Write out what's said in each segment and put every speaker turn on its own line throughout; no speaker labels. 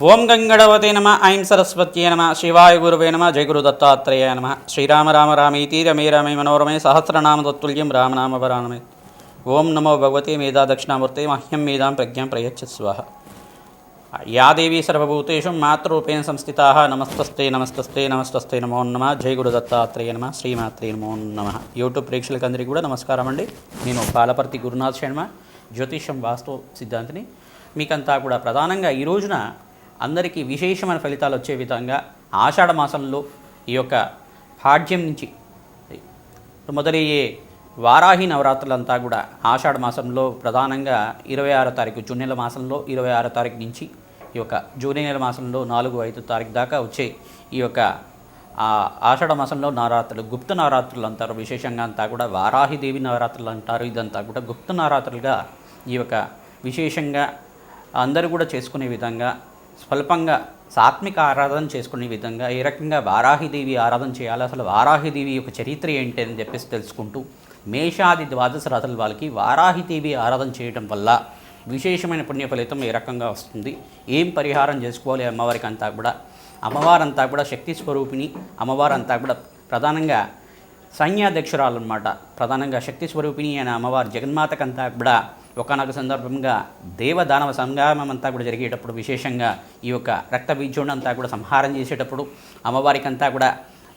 ఓం గంగడవతే నమ ఐం సరస్వత్యే నమ శివాయ గురువే నమ జయగురు దత్తాత్రేయ నమ. శ్రీరామ రామ రామీతి రమే రమే మనోరమే సహస్రనామ తత్తుల్యం రామనామ వరానమే. ఓం నమో భగవతే మేధా దక్షిణామూర్తే మహ్యం మేధాం ప్రజ్ఞాం ప్రయచ్చ స్వాహ. యా దేవీ సర్వభూతేషు మాతృరూపేణ సంస్థితా నమస్తస్తే నమస్తస్తే నమస్తస్తే నమో నమ జయ గురు దత్తాత్రేయ నమ శ్రీమాత్రే నమో నమ. యూట్యూబ్ ప్రేక్షకులందరికీ కూడా నమస్కారం అండి. నేను పాలపర్తి గురునాథ్ శర్మ జ్యోతిషం వాస్తు సిద్ధాంతిని మీకంతా కూడా ప్రధానంగా ఈ రోజున అందరికీ విశేషమైన ఫలితాలు వచ్చే విధంగా ఆషాఢ మాసంలో ఈ యొక్క పాడ్యం నుంచి మొదలయ్యే వారాహి నవరాత్రులంతా కూడా ఆషాఢ మాసంలో ప్రధానంగా ఇరవై ఆరో తారీఖు జూన్ నెల మాసంలో ఇరవై ఆరో తారీఖు నుంచి ఈ యొక్క జూన్ నెల మాసంలో నాలుగు ఐదు తారీఖు దాకా వచ్చే ఈ యొక్క ఆషాఢ మాసంలో నవరాత్రులు గుప్త నవరాత్రులు అంటారు విశేషంగా అంతా కూడా వారాహిదేవి నవరాత్రులు అంటారు. ఇదంతా కూడా గుప్త నవరాత్రులుగా ఈ యొక్క విశేషంగా అందరూ కూడా చేసుకునే విధంగా స్వల్పంగా సాత్విక ఆరాధన చేసుకునే విధంగా ఏ రకంగా వారాహిదేవి ఆరాధన చేయాలి. అసలు వారాహిదేవి యొక్క చరిత్ర ఏంటి అని చెప్పేసి తెలుసుకుంటూ మేషాది ద్వాదశ రాత్రుల వాళ్ళకి వారాహిదేవి ఆరాధన చేయడం వల్ల విశేషమైన పుణ్య ఫలితం ఏ రకంగా వస్తుంది. ఏం పరిహారం చేసుకోవాలి అమ్మవారికి అంతా కూడా? అమ్మవారంతా కూడా శక్తి స్వరూపిణి అమ్మవారంతా కూడా ప్రధానంగా సైన్యాధ్యక్షురాలు అనమాట ప్రధానంగా శక్తి స్వరూపిణి అయిన అమ్మవారు జగన్మాతకంతా కూడా ఒకనొక సందర్భంగా దేవదానవ సంగ్రామం అంతా కూడా జరిగేటప్పుడు విశేషంగా ఈ యొక్క రక్త బీజుడిని అంతా కూడా సంహారం చేసేటప్పుడు అమ్మవారికి అంతా కూడా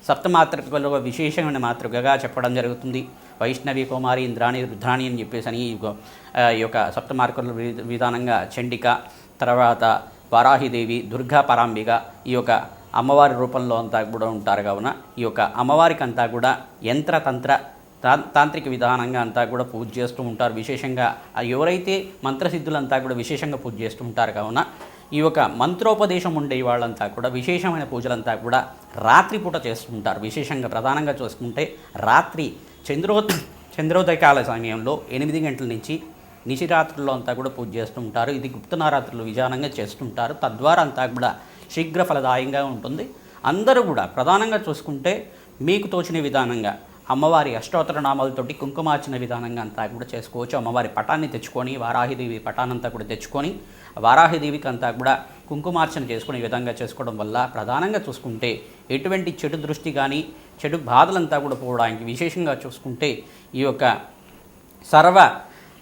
సప్తమాతృకలో విశేషమైన మాతృకగా చెప్పడం జరుగుతుంది. వైష్ణవి కుమారి ఇంద్రాణి రుద్రాణి అని చెప్పేసి అని ఈ యొక్క- సప్తమార్కుల వి- విధానంగా చండిక తర్వాత వారాహిదేవి దుర్గా పరాంబిక ఈ యొక్క అమ్మవారి రూపంలో అంతా కూడా ఉంటారు కావున ఈ యొక్క అమ్మవారికి అంతా కూడా యంత్రతంత్ర తా తాంత్రిక విధానంగా అంతా కూడా పూజ చేస్తూ ఉంటారు. విశేషంగా ఎవరైతే మంత్రసిద్ధులంతా కూడా విశేషంగా పూజ చేస్తూ ఉంటారు. కావున ఈ యొక్క మంత్రోపదేశం ఉండే వాళ్ళంతా కూడా విశేషమైన పూజలంతా కూడా రాత్రిపూట చేస్తుంటారు విశేషంగా ప్రధానంగా చూసుకుంటే రాత్రి చంద్రో చంద్రోదయకాల సమయంలో ఎనిమిది గంటల నుంచి నిశిరాత్రుల్లో అంతా కూడా పూజ చేస్తుంటారు ఇది గుప్తనారాత్రులు విధానంగా చేస్తుంటారు తద్వారా అంతా కూడా శీఘ్ర ఫలదాయంగా ఉంటుంది. అందరూ కూడా ప్రధానంగా చూసుకుంటే మీకు తోచిన విధానంగా అమ్మవారి అష్టోత్తర నామాలతోటి కుంకుమార్చన విధానంగా అంతా కూడా చేసుకోవచ్చు. అమ్మవారి పటాన్ని తెచ్చుకొని వారాహిదేవి పటానంతా కూడా తెచ్చుకొని వారాహిదేవికి అంతా కూడా కుంకుమార్చన చేసుకునే విధంగా చేసుకోవడం వల్ల ప్రధానంగా చూసుకుంటే ఎటువంటి చెడు దృష్టి కానీ చెడు బాధలంతా కూడా పోవడానికి విశేషంగా చూసుకుంటే ఈ యొక్క సర్వ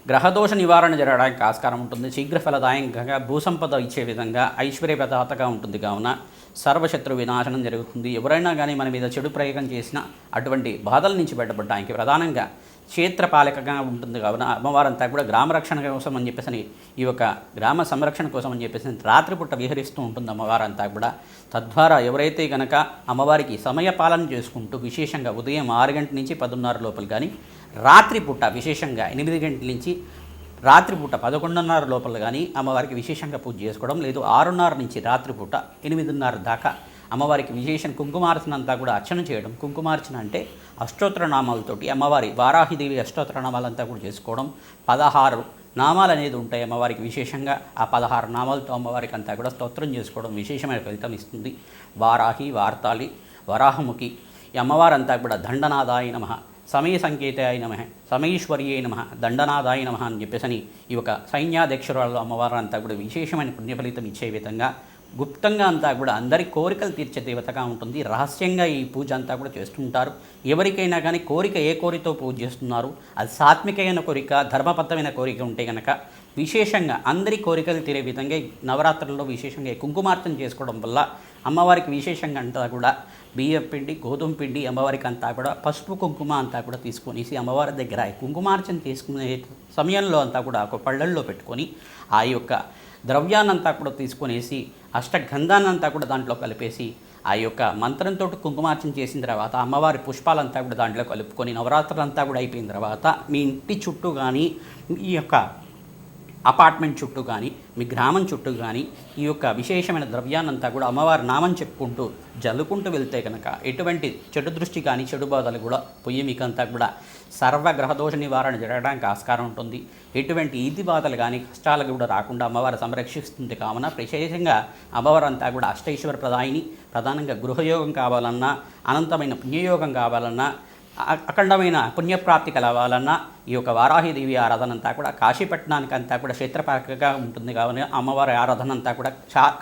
గ్రహదోష నివారణ జరగడానికి ఆస్కారం ఉంటుంది. శీఘ్ర ఫలదాయకంగా భూసంపద ఇచ్చే విధంగా ఐశ్వర్యప్రదాతగా ఉంటుంది. కావున సర్వశత్రు వినాశనం జరుగుతుంది. ఎవరైనా కానీ మన మీద చెడు ప్రయోగం చేసిన అటువంటి బాధల నుంచి బయటపడడానికి ప్రధానంగా క్షేత్రపాలకగా ఉంటుంది కావున అమ్మవారంతా కూడా గ్రామ రక్షణ కోసం అని చెప్పేసి ఈ యొక్క గ్రామ సంరక్షణ కోసం అని చెప్పేసి రాత్రిపూట విహరిస్తూ ఉంటుంది అమ్మవారంతా కూడా. తద్వారా ఎవరైతే కనుక అమ్మవారికి సమయ పాలన చేసుకుంటూ విశేషంగా ఉదయం ఆరు గంటల నుంచి పదున్నర లోపల కానీ రాత్రిపూట విశేషంగా ఎనిమిది గంటల నుంచి రాత్రిపూట పదకొండున్నర లోపల కానీ అమ్మవారికి విశేషంగా పూజ చేసుకోవడం లేదు. ఆరున్నర నుంచి రాత్రిపూట ఎనిమిదిన్నర దాకా అమ్మవారికి విశేషం కుంకుమార్చన అంతా కూడా అర్చన చేయడం. కుంకుమార్చన అంటే అష్టోత్తర నామాలతోటి అమ్మవారి వారాహిదేవి అష్టోత్తర నామాలంతా కూడా చేసుకోవడం. పదహారు నామాలు అనేది ఉంటాయి అమ్మవారికి విశేషంగా. ఆ పదహారు నామాలతో అమ్మవారికి అంతా కూడా స్తోత్రం చేసుకోవడం విశేషమైన ఫలితం ఇస్తుంది. వారాహి వార్తాళి వరాహముఖి. ఈ అమ్మవారంతా కూడా దండనాదాయ నమ. సమయ సంకేతాయ నమ. సమయేశ్వర్యే నమ. దండనాదాయ నమ అని చెప్పేసి ఈ యొక్క సైన్యాధ్యక్షురాలు అమ్మవారు అంతా కూడా విశేషమైన పుణ్యఫలితం ఇచ్చే విధంగా గుప్తంగా అంతా కూడా అందరి కోరికలు తీర్చే దేవతగా ఉంటుంది. రహస్యంగా ఈ పూజ అంతా కూడా చేస్తుంటారు. ఎవరికైనా కానీ కోరిక ఏ కోరితో పూజ చేస్తున్నారు? అది సాత్వికమైన కోరిక ధర్మబద్ధమైన కోరిక ఉంటే కనుక విశేషంగా అందరి కోరికలు తీరే విధంగా నవరాత్రుల్లో విశేషంగా కుంకుమార్చన చేసుకోవడం వల్ల అమ్మవారికి విశేషంగా అంతా కూడా బియ్యం పిండి గోధుమ పిండి అమ్మవారికి అంతా కూడా పసుపు కుంకుమ అంతా కూడా తీసుకొనేసి అమ్మవారి దగ్గర కుంకుమార్చన తీసుకునే సమయంలో అంతా కూడా ఒక పళ్ళల్లో పెట్టుకొని ఆ యొక్క ద్రవ్యాన్నంతా కూడా తీసుకునేసి అష్టగంధాన్నంతా కూడా దాంట్లో కలిపేసి ఆ యొక్క మంత్రంతో కుంకుమార్చన చేసిన తర్వాత అమ్మవారి పుష్పాలంతా కూడా దాంట్లో కలుపుకొని నవరాత్రులంతా కూడా అయిపోయిన తర్వాత మీ ఇంటి చుట్టూ కానీ ఈ యొక్క అపార్ట్మెంట్ చుట్టూ కానీ మీ గ్రామం చుట్టూ కానీ ఈ యొక్క విశేషమైన ద్రవ్యాన్నంతా కూడా అమ్మవారి నామం చెప్పుకుంటూ జల్లుకుంటూ వెళ్తే కనుక ఎటువంటి చెడు దృష్టి కానీ చెడు బాధలు కూడా పొయ్యి మీకంతా కూడా సర్వ గ్రహదోష నివారణ జరగడానికి ఆస్కారం ఉంటుంది. ఎటువంటి ఈది బాధలు కానీ కష్టాలు కూడా రాకుండా అమ్మవారు సంరక్షిస్తుంది కావున విశేషంగా అమ్మవారు అంతా కూడా అష్టైశ్వర ప్రదాయిని ప్రధానంగా గృహయోగం కావాలన్నా అనంతమైన పుణ్యయోగం కావాలన్నా అఖండమైన పుణ్యప్రాప్తి కలవాలన్నా ఈ యొక్క వారాహిదేవి ఆరాధన అంతా కూడా కాశీపట్నానికి అంతా కూడా క్షేత్రపాకగా ఉంటుంది కావున అమ్మవారి ఆరాధన అంతా కూడా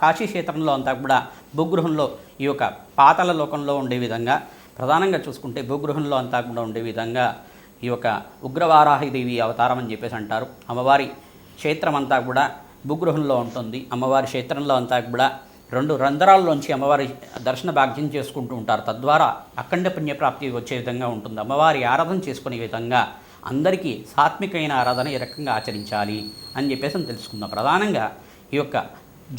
కాశీ క్షేత్రంలో అంతా కూడా భూగృహంలో ఈ యొక్క పాతల లోకంలో ఉండే విధంగా ప్రధానంగా చూసుకుంటే భూగృహంలో అంతా కూడా ఉండే విధంగా ఈ యొక్క ఉగ్రవారాహిదేవి అవతారం అని చెప్పేసి అంటారు. అమ్మవారి క్షేత్రం అంతా కూడా భూగృహంలో ఉంటుంది. అమ్మవారి క్షేత్రంలో అంతా కూడా రెండు రంధ్రాల్లోంచి అమ్మవారి దర్శన భాగ్యం చేసుకుంటూ ఉంటారు. తద్వారా అఖండ పుణ్యప్రాప్తి వచ్చే విధంగా ఉంటుంది. అమ్మవారి ఆరాధన చేసుకునే విధంగా అందరికీ సాత్వికమైన ఆరాధన ఈ రకంగా ఆచరించాలి అని చెప్పేసి తెలుసుకుందాం. ప్రధానంగా ఈ యొక్క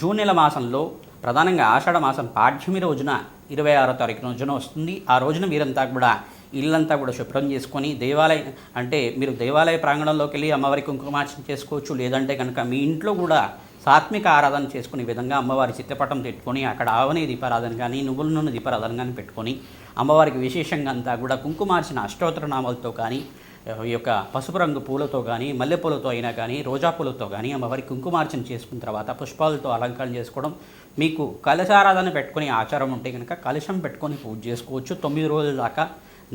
జూన్ నెల మాసంలో ప్రధానంగా ఆషాఢ మాసం పాఠ్యమి రోజున ఇరవై ఆరో తారీఖు రోజున వస్తుంది. ఆ రోజున మీరంతా కూడా ఇల్లంతా కూడా శుభ్రం చేసుకొని దేవాలయం అంటే మీరు దేవాలయ ప్రాంగణంలోకి వెళ్ళి అమ్మవారి కుంకుమార్చన చేసుకోవచ్చు. లేదంటే కనుక మీ ఇంట్లో కూడా సాత్విక ఆరాధన చేసుకునే విధంగా అమ్మవారి చిత్రపటం పెట్టుకొని అక్కడ ఆవని దీపారాధన కానీ నువ్వుల నూనె దీపారాధన కానీ పెట్టుకొని అమ్మవారికి విశేషంగా అంతా కూడా కుంకుమార్చిన అష్టోత్తర నామాలతో కానీ ఈ యొక్క పసుపు రంగు పూలతో కానీ మల్లెపూలతో అయినా కానీ రోజా పూలతో కానీ అమ్మవారి కుంకుమార్చన చేసుకున్న తర్వాత పుష్పాలతో అలంకరణ చేసుకోవడం మీకు కలశారాధన పెట్టుకునే ఆచారం ఉంటే కనుక కలశం పెట్టుకొని పూజ చేసుకోవచ్చు. తొమ్మిది రోజుల దాకా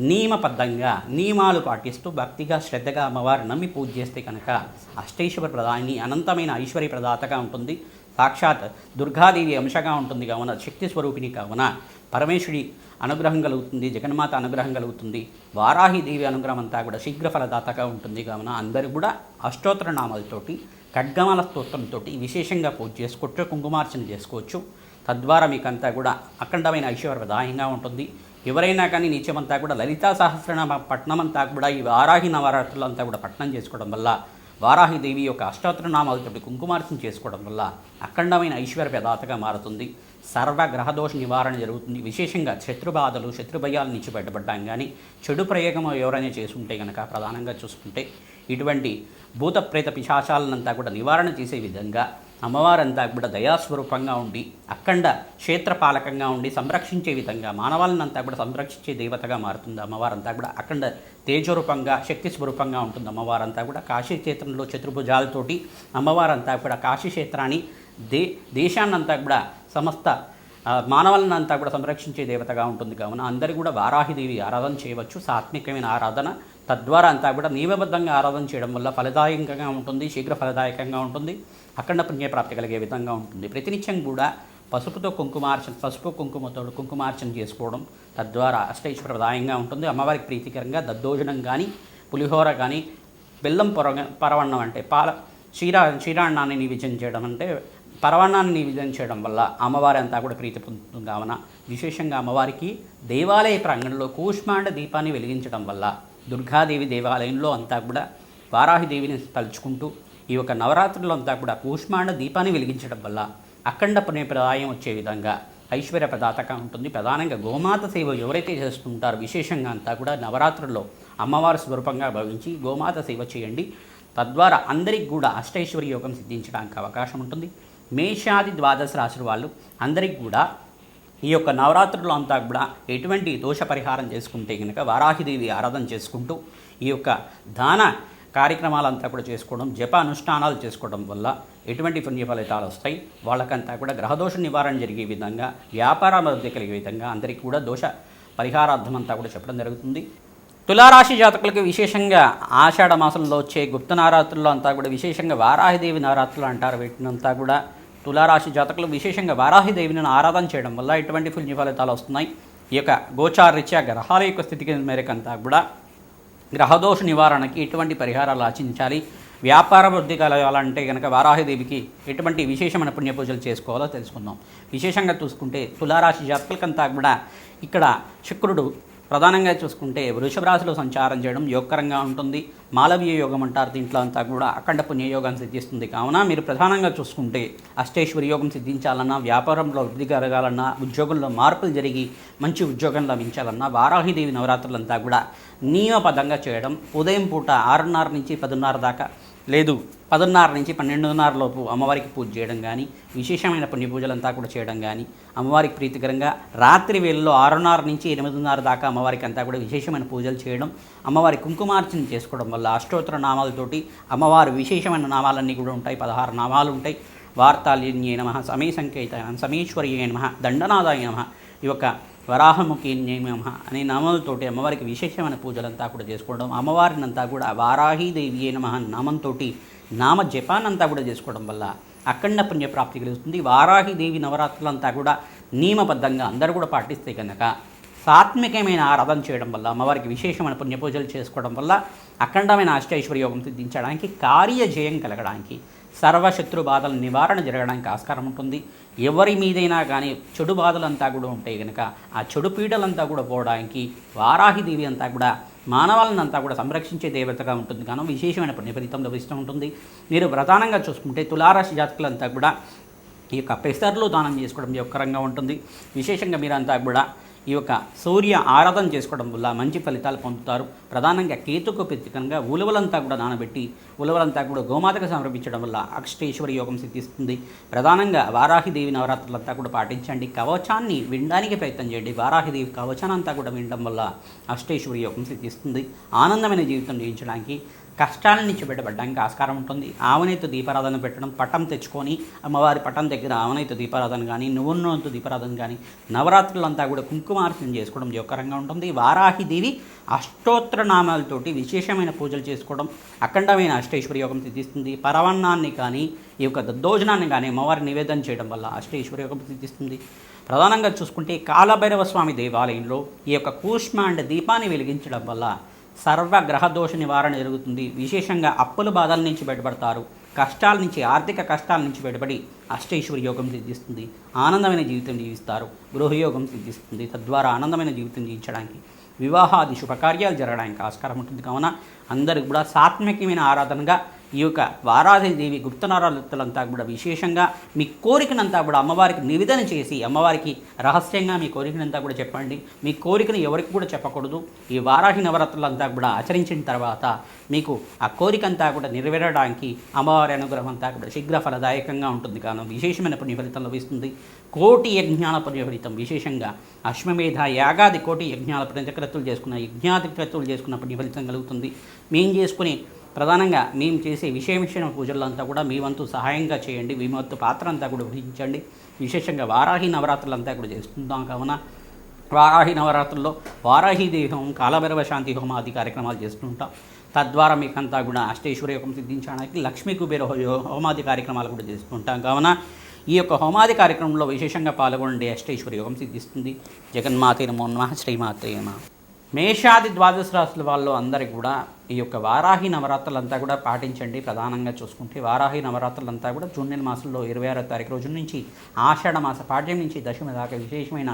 నియమబద్ధంగా నియమాలు పాటిస్తూ భక్తిగా శ్రద్ధగా అమ్మవారు నమ్మి పూజ చేస్తే కనుక అష్టైశ్వర ప్రధాని అనంతమైన ఐశ్వర్య ప్రదాతగా ఉంటుంది. సాక్షాత్ దుర్గాదేవి అంశగా ఉంటుంది కావున శక్తి స్వరూపిణి కావున పరమేశ్వరి అనుగ్రహం కలుగుతుంది జగన్మాత అనుగ్రహం కలుగుతుంది వారాహిదేవి అనుగ్రహం అంతా కూడా శీఘ్ర ఫలదాతగా ఉంటుంది కావున అందరూ కూడా అష్టోత్తర నామాలతోటి ఖడ్గమాల స్తోత్రంతో విశేషంగా పూజ చేసుకోవచ్చు కుంకుమార్చన చేసుకోవచ్చు. తద్వారా మీకంతా కూడా అఖండమైన ఐశ్వర్యదాయంగా ఉంటుంది. ఎవరైనా కానీ నిత్యమంతా కూడా లలితా సహస్రనామ పట్నం అంతా కూడా ఈ వారాహి నవరాత్రులు అంతా కూడా పట్నం చేసుకోవడం వల్ల వారాహిదేవి యొక్క అష్టోత్తర నామాలతోటి కుంకుమార్చన చేసుకోవడం వల్ల అఖండమైన ఐశ్వర్య ప్రదాతగా మారుతుంది. సర్వ గ్రహదోష నివారణ జరుగుతుంది. విశేషంగా శత్రుబాధలు శత్రుభయాల నుంచి బయటపడ్డాం కానీ చెడు ప్రయోగం ఎవరైనా చేసుకుంటే కనుక ప్రధానంగా చూసుకుంటే ఇటువంటి భూత ప్రేత పిశాచాలనంతా కూడా నివారణ చేసే విధంగా అమ్మవారంతా కూడా దయాస్వరూపంగా ఉండి అఖండ క్షేత్రపాలకంగా ఉండి సంరక్షించే విధంగా మానవాళ్ళనంతా కూడా సంరక్షించే దేవతగా మారుతుంది అమ్మవారంతా కూడా అఖండ తేజరూపంగా శక్తి స్వరూపంగా ఉంటుంది అమ్మవారంతా కూడా కాశీ క్షేత్రంలో చతుర్భుజాలతోటి అమ్మవారంతా కూడా కాశీ క్షేత్రాన్ని దే దేశాన్నంతా కూడా సమస్త ఆ, మానవులనంతా కూడా సంరక్షించే దేవతగా ఉంటుంది. కావున అందరూ కూడా వారాహిదేవి ఆరాధన చేయవచ్చు. సాత్వికమైన ఆరాధన తద్వారా అంతా కూడా నియమబద్ధంగా ఆరాధన చేయడం వల్ల ఫలదాయకంగా ఉంటుంది శీఘ్ర ఫలదాయకంగా ఉంటుంది అఖండ పుణ్యప్రాప్తి కలిగే విధంగా ఉంటుంది. ప్రతినిత్యం కూడా పసుపుతో కుంకుమార్చన పసుపు కుంకుమతో కుంకుమార్చన చేసుకోవడం తద్వారా అష్టైశ్వరదాయంగా ఉంటుంది. అమ్మవారికి ప్రీతికరంగా దద్దోజనం కానీ పులిహోర కానీ బెల్లం పొర పరవన్నం అంటే పాల క్షీరా క్షీరాన్నాన్ని నివేదన చేయడం అంటే పరవన్నాన్ని నివేదన చేయడం వల్ల అమ్మవారి అంతా కూడా ప్రీతి పొందుతుంది కావున. విశేషంగా అమ్మవారికి దేవాలయ ప్రాంగణంలో కూష్మాండ దీపాన్ని వెలిగించడం వల్ల దుర్గాదేవి దేవాలయంలో అంతా కూడా వారాహిదేవిని తలుచుకుంటూ ఈ యొక్క నవరాత్రుల్లో అంతా కూడా కూష్మాండ దీపాన్ని వెలిగించడం వల్ల అఖండ పుణ్యప్రదాయం వచ్చే విధంగా ఐశ్వర్య ప్రదాతగా ఉంటుంది. ప్రధానంగా గోమాత సేవ ఎవరైతే చేస్తుంటారో విశేషంగా అంతా కూడా నవరాత్రుల్లో అమ్మవారి స్వరూపంగా భావించి గోమాత సేవ చేయండి. తద్వారా అందరికి కూడా అష్టైశ్వర్య యోగం సిద్ధించడానికి అవకాశం ఉంటుంది. మేషాది ద్వాదశ రాశుల వాళ్ళు అందరికి కూడా ఈ యొక్క నవరాత్రులు అంతా కూడా ఎటువంటి దోష పరిహారం చేసుకుంటే కనుక వారాహిదేవి ఆరాధన చేసుకుంటూ ఈ యొక్క దాన కార్యక్రమాలంతా కూడా చేసుకోవడం జప అనుష్ఠానాలు చేసుకోవడం వల్ల ఎటువంటి పుణ్య ఫలితాలు వస్తాయి? వాళ్ళకంతా కూడా గ్రహదోష నివారణ జరిగే విధంగా వ్యాపార అభివృద్ధి కలిగే విధంగా అందరికీ కూడా దోష పరిహారార్థం అంతా కూడా చెప్పడం జరుగుతుంది. తులారాశి జాతకులకు విశేషంగా ఆషాఢ మాసంలో వచ్చే గుప్త నవరాత్రుల్లో అంతా కూడా విశేషంగా వారాహిదేవి నవరాత్రులు అంటారు. వీటినంతా కూడా తులారాశి జాతకులు విశేషంగా వారాహిదేవిని ఆరాధన చేయడం వల్ల ఎటువంటి పుణ్య ఫలితాలు వస్తున్నాయి. ఈ యొక్క గోచారీత్యా గ్రహాల యొక్క స్థితికి మేరకంతా కూడా గ్రహదోష నివారణకి ఎటువంటి పరిహారాలు ఆచించాలి వ్యాపార వృద్ధి కలగాలంటే కనుక వారాహిదేవికి ఎటువంటి విశేషమైన పుణ్య పూజలు చేసుకోవాలో తెలుసుకుందాం. విశేషంగా చూసుకుంటే తులారాశి జాతకులకంతా కూడా ఇక్కడ శుక్రుడు ప్రధానంగా చూసుకుంటే వృషభ రాశిలో సంచారం చేయడం యోగకరంగా ఉంటుంది. మాలవీయ యోగం అంటారు. దీంట్లో అంతా కూడా అఖండ పుణ్యయోగం సిద్ధిస్తుంది. కావున మీరు ప్రధానంగా చూసుకుంటే అష్టేశ్వరి యోగం సిద్ధించాలన్నా వ్యాపారంలో వృద్ధి కలగాలన్నా ఉద్యోగంలో మార్పులు జరిగి మంచి ఉద్యోగం లభించాలన్నా వారాహిదేవి నవరాత్రులంతా కూడా నియమపదంగా చేయడం ఉదయం పూట ఆరున్నర నుంచి పదిన్నర దాకా లేదు పదున్నర నుంచి పన్నెండున్నర లోపు అమ్మవారికి పూజ చేయడం కానీ విశేషమైన పుణ్య పూజలంతా కూడా చేయడం కానీ అమ్మవారికి ప్రీతికరంగా రాత్రి వేళల్లో ఆరున్నర నుంచి ఎనిమిదిన్నర దాకా అమ్మవారికి అంతా కూడా విశేషమైన పూజలు చేయడం అమ్మవారి కుంకుమార్చన చేసుకోవడం వల్ల అష్టోత్తర నామాలతోటి అమ్మవారి విశేషమైన నామాలన్నీ కూడా ఉంటాయి పదహారు నామాలు ఉంటాయి. వార్తాల్యన్యే నమ సమయ సంకేత సమేశ్వర్యే నమ దండనాదాయ నమ. ఈ యొక్క వరాహముఖి నేమ అనే నామంతోటి అమ్మవారికి విశేషమైన పూజలంతా కూడా చేసుకోవడం అమ్మవారినంతా కూడా వారాహీదేవి నమ నామంతో నామ జపానంతా కూడా చేసుకోవడం వల్ల అఖండ పుణ్యప్రాప్తి కలుగుతుంది. వారాహిదేవి నవరాత్రులంతా కూడా నియమబద్ధంగా అందరూ కూడా పాటిస్తే కనుక సాత్వికమైన ఆరాధన చేయడం వల్ల అమ్మవారికి విశేషమైన పుణ్యపూజలు చేసుకోవడం వల్ల అఖండమైన అష్టైశ్వర్యోగం సిద్ధించడానికి కార్యజయం కలగడానికి సర్వశత్రు బాధల నివారణ జరగడానికి ఆస్కారం ఉంటుంది. ఎవరి మీదైనా కానీ చెడు బాధలంతా కూడా ఉంటాయి కనుక ఆ చెడు పీడలంతా కూడా పోవడానికి వారాహిదేవి అంతా కూడా మానవాళ్ళనంతా కూడా సంరక్షించే దేవతగా ఉంటుంది. కాను విశేషమైన పుణ్యఫలితం లభిస్తూ ఉంటుంది. మీరు ప్రధానంగా చూసుకుంటే తులారాశి జాతకులంతా కూడా ఈ యొక్క పెసర్లు దానం చేసుకోవడం యొక్కరంగా ఉంటుంది. విశేషంగా మీరంతా కూడా ఈ యొక్క సూర్య ఆరాధన చేసుకోవడం వల్ల మంచి ఫలితాలు పొందుతారు. ప్రధానంగా కేతుకు ప్రత్యేకంగా ఉలవలంతా కూడా నానబెట్టి ఉలవలంతా కూడా గోమాతకు సమర్పించడం వల్ల అక్షటేశ్వరి యోగం సిద్ధిస్తుంది. ప్రధానంగా వారాహిదేవి నవరాత్రులంతా కూడా పాటించండి. కవచాన్ని వినడానికి ప్రయత్నం చేయండి. వారాహిదేవి కవచానంతా కూడా వినడం వల్ల అష్టేశ్వరి యోగం సిద్ధిస్తుంది. ఆనందమైన జీవితం జీవించడానికి కష్టాల నుంచి బయటపడడానికి ఆస్కారం ఉంటుంది. ఆవనైతు దీపారాధన పెట్టడం పటం తెచ్చుకొని అమ్మవారి పటం దగ్గర ఆవనైతు దీపారాధన కానీ నువ్వున్నోతు దీపారాధన కానీ నవరాత్రులంతా కూడా కుంకుమార్చన చేసుకోవడం జోకరంగా ఉంటుంది. వారాహిదేవి అష్టోత్తర నామాలతోటి విశేషమైన పూజలు చేసుకోవడం అఖండమైన అష్టేశ్వరి యోగం సిద్ధిస్తుంది. పరవన్నాన్ని కానీ ఈ యొక్క దద్దోజనాన్ని కానీ అమ్మవారి నివేదన చేయడం వల్ల అష్టేశ్వరి యోగం సిద్ధిస్తుంది. ప్రధానంగా చూసుకుంటే కాలభైరవ స్వామి దేవాలయంలో ఈ యొక్క కూష్మాండ దీపాన్ని వెలిగించడం వల్ల సర్వ గ్రహదోష నివారణ జరుగుతుంది. విశేషంగా అప్పుల బాధల నుంచి బయటపడతారు. కష్టాల నుంచి ఆర్థిక కష్టాల నుంచి బయటపడి అష్టైశ్వర యోగం సిద్ధిస్తుంది. ఆనందమైన జీవితం జీవిస్తారు. గృహయోగం సిద్ధిస్తుంది. తద్వారా ఆనందమైన జీవితం జీవించడానికి వివాహాది శుభకార్యాలు జరగడానికి ఆస్కారం ఉంటుంది. కావున అందరికి కూడా సాత్వికమైన ఆరాధనగా ఈ యొక్క వారాదేవి గుప్తనారాలంతా కూడా విశేషంగా మీ కోరికనంతా కూడా అమ్మవారికి నివేదన చేసి అమ్మవారికి రహస్యంగా మీ కోరికనంతా కూడా చెప్పండి. మీ కోరికను ఎవరికి కూడా చెప్పకూడదు. ఈ వారాహి నవరాత్రులంతా కూడా ఆచరించిన తర్వాత మీకు ఆ కోరికంతా కూడా నెరవేరడానికి అమ్మవారి అనుగ్రహం అంతా కూడా శీఘ్ర ఫలదాయకంగా ఉంటుంది. కాను విశేషమైన పుణ్యఫలితం లభిస్తుంది. కోటి యజ్ఞాల పుణ్యఫలితం. విశేషంగా అశ్వమేధ యాగాది కోటి యజ్ఞాల పంచక్రతులు చేసుకున్న యజ్ఞాధిక్రతులు చేసుకున్న పుణ్యఫలితం కలుగుతుంది. మేము చేసుకునే ప్రధానంగా మేము చేసే విషయమిషణ పూజల్లో అంతా కూడా మీ వంతు సహాయంగా చేయండి. మీ వంతు పాత్ర అంతా కూడా వహించండి. విశేషంగా వారాహి నవరాత్రులంతా కూడా చేస్తుంటాం కావున వారాహి నవరాత్రుల్లో వారాహిదేవి హోమం కాలభైరవ శాంతి హోమం ఆది కార్యక్రమాలు చేస్తుంటాం తద్వారా మీకంతా కూడా అష్టేశ్వర యోగం సిద్ధించడానికి లక్ష్మీ కుబేర హోమాది కార్యక్రమాలు కూడా చేస్తుంటాం కావున ఈ యొక్క హోమాది కార్యక్రమంలో విశేషంగా పాల్గొనండి. అష్టేశ్వర యోగం సిద్ధిస్తుంది. జగన్మాతే నమో నమ. శ్రీమాతే నమ. మేషాది ద్వాదశ రాశుల వాళ్ళు అందరికి కూడా ఈ యొక్క వారాహి నవరాత్రులంతా కూడా పాటించండి. ప్రధానంగా చూసుకుంటే వారాహి నవరాత్రులంతా కూడా జూన్ నెల మాసంలో ఇరవై ఆరో తారీఖు రోజు నుంచి ఆషాఢ మాస పాఠ్యం నుంచి దశమి దాకా విశేషమైన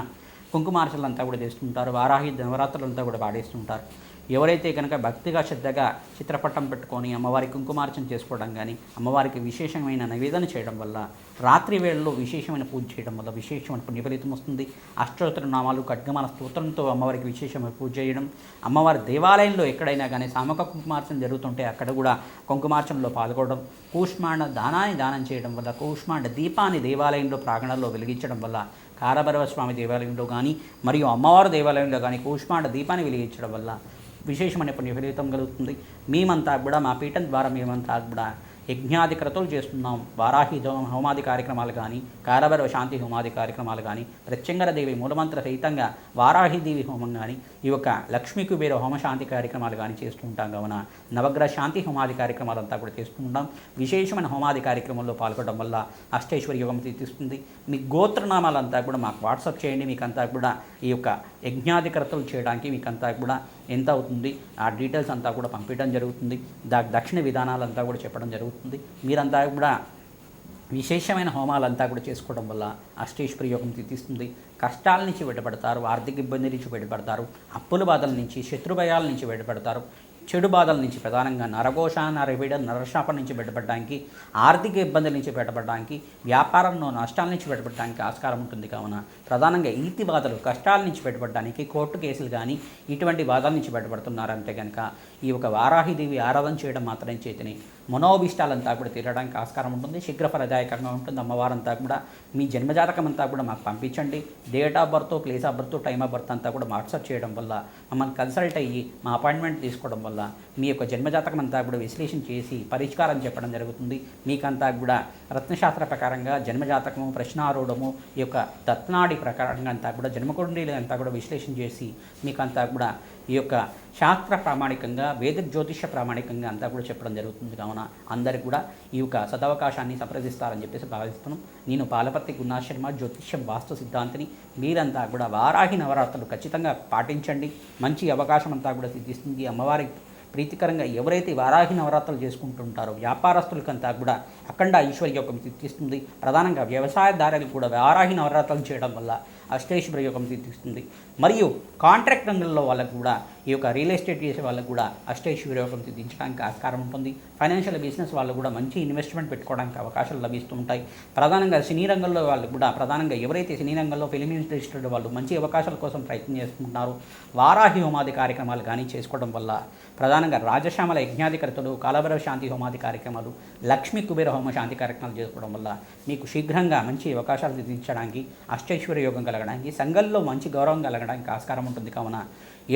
కుంకుమార్చలంతా కూడా చేస్తుంటారు. వారాహి నవరాత్రులంతా కూడా పాటిస్తుంటారు. ఎవరైతే కనుక భక్తిగా శ్రద్ధగా చిత్రపటం పెట్టుకొని అమ్మవారికి కుంకుమార్చన చేసుకోవడం కానీ అమ్మవారికి విశేషమైన నివేదన చేయడం వల్ల రాత్రి వేళల్లో విశేషమైన పూజ చేయడం వల్ల విశేషమైన పుణ్యఫలితం వస్తుంది. అష్టోత్తర నామాలు ఖడ్గమాల స్తోత్రంతో అమ్మవారికి విశేషమైన పూజ చేయడం. అమ్మవారి దేవాలయంలో ఎక్కడైనా కానీ సామక కుంకుమార్చన జరుగుతుంటే అక్కడ కూడా కుంకుమార్చనలో పాల్గొనడం. కూష్మాండ దానాన్ని దానం చేయడం వల్ల కూష్మాండ దీపాన్ని దేవాలయంలో ప్రాంగణంలో వెలిగించడం వల్ల కారభైరవ స్వామి దేవాలయంలో కానీ మరియు అమ్మవారి దేవాలయంలో కానీ కూష్మాండ దీపాన్ని వెలిగించడం వల్ల విశేషమైన పుణ్య ఫలితం కలుగుతుంది. మేమంతా కూడా మా పీఠం ద్వారా మేమంతా కూడా యజ్ఞాది క్రతులు చేస్తున్నాం. వారాహి హోమాది కార్యక్రమాలు కానీ కారభైరవ శాంతి హోమాది కార్యక్రమాలు కానీ ప్రత్యంగరదేవి మూలమంత్ర సహితంగా వారాహిదేవి హోమం కానీ ఈ యొక్క లక్ష్మీ కుబేర హోమ శాంతి కార్యక్రమాలు కానీ చేస్తూ ఉంటాం. కావున నవగ్రహ శాంతి హోమాది కార్యక్రమాలు అంతా కూడా చేస్తూ ఉంటాం. విశేషమైన హోమాది కార్యక్రమంలో పాల్గొనడం వల్ల అష్టైశ్వర్య యోగం తీస్తుంది మీ గోత్రనామాలంతా కూడా మాకు వాట్సాప్ చేయండి. మీకంతా కూడా ఈ యొక్క యజ్ఞాధికర్తలు చేయడానికి మీకంతా కూడా ఎంత అవుతుంది ఆ డీటెయిల్స్ అంతా కూడా పంపించడం జరుగుతుంది. దా దక్షిణ విధానాలంతా కూడా చెప్పడం జరుగుతుంది. మీరంతా కూడా విశేషమైన హోమాలంతా కూడా చేసుకోవడం వల్ల అష్టేశ్వరి యోగం తీస్తుంది కష్టాల నుంచి బయటపడతారు ఆర్థిక ఇబ్బంది నుంచి బయటపడతారు అప్పుల బాధల నుంచి శత్రుభయాల నుంచి బయటపడతారు చెడు బాధల నుంచి ప్రధానంగా నరఘోష నరవిడ నరశాపం నుంచి బయటపడడానికి ఆర్థిక ఇబ్బందుల నుంచి బయటపడడానికి వ్యాపారంలో నష్టాల నుంచి బయటపడడానికి ఆస్కారం ఉంటుంది. కావున ప్రధానంగా ఈతి బాధలు కష్టాల నుంచి బయటపడడానికి కోర్టు కేసులు కానీ ఇటువంటి బాధల నుంచి బయటపడుతున్నారంటే కనుక ఈ ఒక వారాహిదేవి ఆరాధన చేయడం మాత్రం చేతిని మనోభిష్టాలంతా కూడా తీరడానికి ఆస్కారం ఉంటుంది శీఘ్ర ఫలదాయకంగా ఉంటుంది. అమ్మవారంతా కూడా మీ జన్మజాతకం అంతా కూడా మాకు పంపించండి. Date of birth place of birth time of birth అంతా కూడా వాట్సాప్ చేయడం వల్ల మమ్మల్ని కన్సల్ట్ అయ్యి మా అపాయింట్మెంట్ తీసుకోవడం వల్ల మీ యొక్క జన్మజాతకం అంతా కూడా విశ్లేషణ చేసి పరిష్కారం చెప్పడం జరుగుతుంది. మీకంతా కూడా రత్నశాస్త్ర ప్రకారంగా జన్మజాతకము ప్రశ్నారూఢము ఈ యొక్క దత్నాడి ప్రకారంగా అంతా కూడా జన్మకుండీలు అంతా కూడా విశ్లేషణ చేసి మీకంతా కూడా ఈ యొక్క శాస్త్ర ప్రామాణికంగా వేద జ్యోతిష ప్రామాణికంగా అంతా కూడా చెప్పడం జరుగుతుంది. కావున అందరికి కూడా ఈ యొక్క సదవకాశాన్ని సంప్రదిస్తారని చెప్పేసి భావిస్తున్నాం. నేను పాలపత్తి గున్నా శర్మ జ్యోతిష్యం వాస్తు సిద్ధాంతిని మీరంతా కూడా వారాహి నవరాత్రులు ఖచ్చితంగా పాటించండి. మంచి అవకాశం అంతా కూడా సిద్ధిస్తుంది. అమ్మవారి ప్రీతికరంగా ఎవరైతే వారాహి నవరాత్రులు చేసుకుంటుంటారో వ్యాపారస్తులకంతా కూడా అఖండ ఐశ్వర్యోగం సిద్ధిస్తుంది. ప్రధానంగా వ్యవసాయదారులు కూడా వారాహి నవరాత్రులు చేయడం వల్ల అష్టైశ్వర్య యోగం సిద్ధిస్తుంది మరియు కాంట్రాక్ట్ రంగంలో వాళ్ళకు కూడా ఈ యొక్క రియల్ ఎస్టేట్ చేసే వాళ్ళకు కూడా అష్టైశ్వర్య యోగం సిద్ధించడానికి ఆస్కారం ఉంటుంది. ఫైనాన్షియల్ బిజినెస్ వాళ్ళు కూడా మంచి ఇన్వెస్ట్మెంట్ పెట్టుకోవడానికి అవకాశాలు లభిస్తూ ఉంటాయి. ప్రధానంగా సినీ రంగంలో వాళ్ళు కూడా ప్రధానంగా ఎవరైతే సినీ రంగంలో ఫిలిం ఇండస్ట్రీ వాళ్ళు మంచి అవకాశాల కోసం ప్రయత్నం చేస్తుంటున్నారో వారాహి హోమాది కార్యక్రమాలు కానీ చేసుకోవడం వల్ల ప్రధానంగా రాజశ్యామల యజ్ఞాధికర్తలు కాలభైరవ శాంతి హోమాది కార్యక్రమాలు లక్ష్మీ కుబేర హోమ శాంతి కార్యక్రమాలు చేసుకోవడం వల్ల మీకు శీఘ్రంగా మంచి అవకాశాలు సిద్ధించడానికి అష్టైశ్వర్య యోగం కలగడానికి సంఘంలో మంచి గౌరవం కలగడానికి ఆస్కారం ఉంటుంది. కావున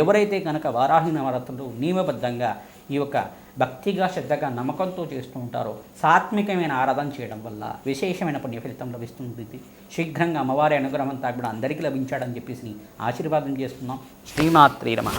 ఎవరైతే కనుక వారాహి నవరాత్రులు నియమబద్ధంగా ఈ యొక్క భక్తిగా శ్రద్ధగా నమ్మకంతో చేస్తూ ఉంటారో సాత్వికమైన ఆరాధన చేయడం వల్ల విశేషమైన పుణ్య ఫలితం లభిస్తుంది. శీఘ్రంగా అమ్మవారి అనుగ్రహం అంతా కూడా అందరికీ లభించాడని చెప్పేసి ఆశీర్వాదం చేస్తున్నాం. శ్రీమాత్రీ రమణ